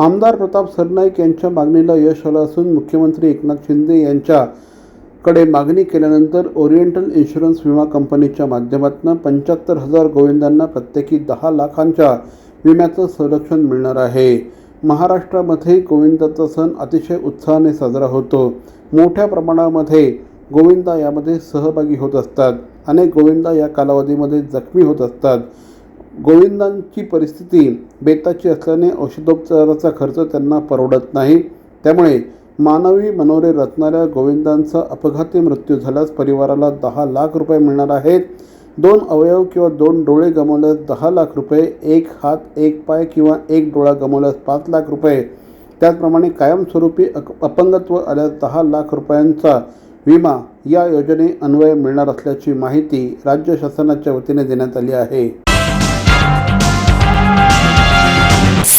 आमदार प्रताप सरनाईक यांच्या मागणीला यश आलं असून मुख्यमंत्री एकनाथ शिंदे यांच्याकडे मागणी केल्यानंतर ओरिएंटल इन्शुरन्स विमा कंपनीच्या माध्यमातून पंच्याहत्तर हजार गोविंदांना प्रत्येकी दहा लाखांच्या विम्याचं संरक्षण मिळणार आहे. महाराष्ट्रामध्ये गोविंदाचा सण अतिशय उत्साहाने साजरा होतो. मोठ्या प्रमाणामध्ये गोविंदा यामध्ये सहभागी होत असतात. अनेक गोविंदा या कालावधीमध्ये जखमी होत असतात. गोविंदांची परिस्थिती बेताची असल्याने औषधोपचाराचा खर्च त्यांना परवडत नाही. त्यामुळे मानवी मनोरे रचणाऱ्या गोविंदांचा अपघाती मृत्यू झाल्यास परिवाराला दहा लाख रुपये मिळणार आहेत. दोन अवयव किंवा दोन डोळे गमावल्यास दहा लाख रुपये एक हात एक पाय किंवा एक डोळा गमावल्यास पाच लाख रुपये. त्याचप्रमाणे कायमस्वरूपी अक अपंगत्व आल्यास दहा लाख रुपयांचा विमा या योजने अन्वये मिळणार असल्याची माहिती राज्य शासनाच्या वतीने देण्यात आली आहे.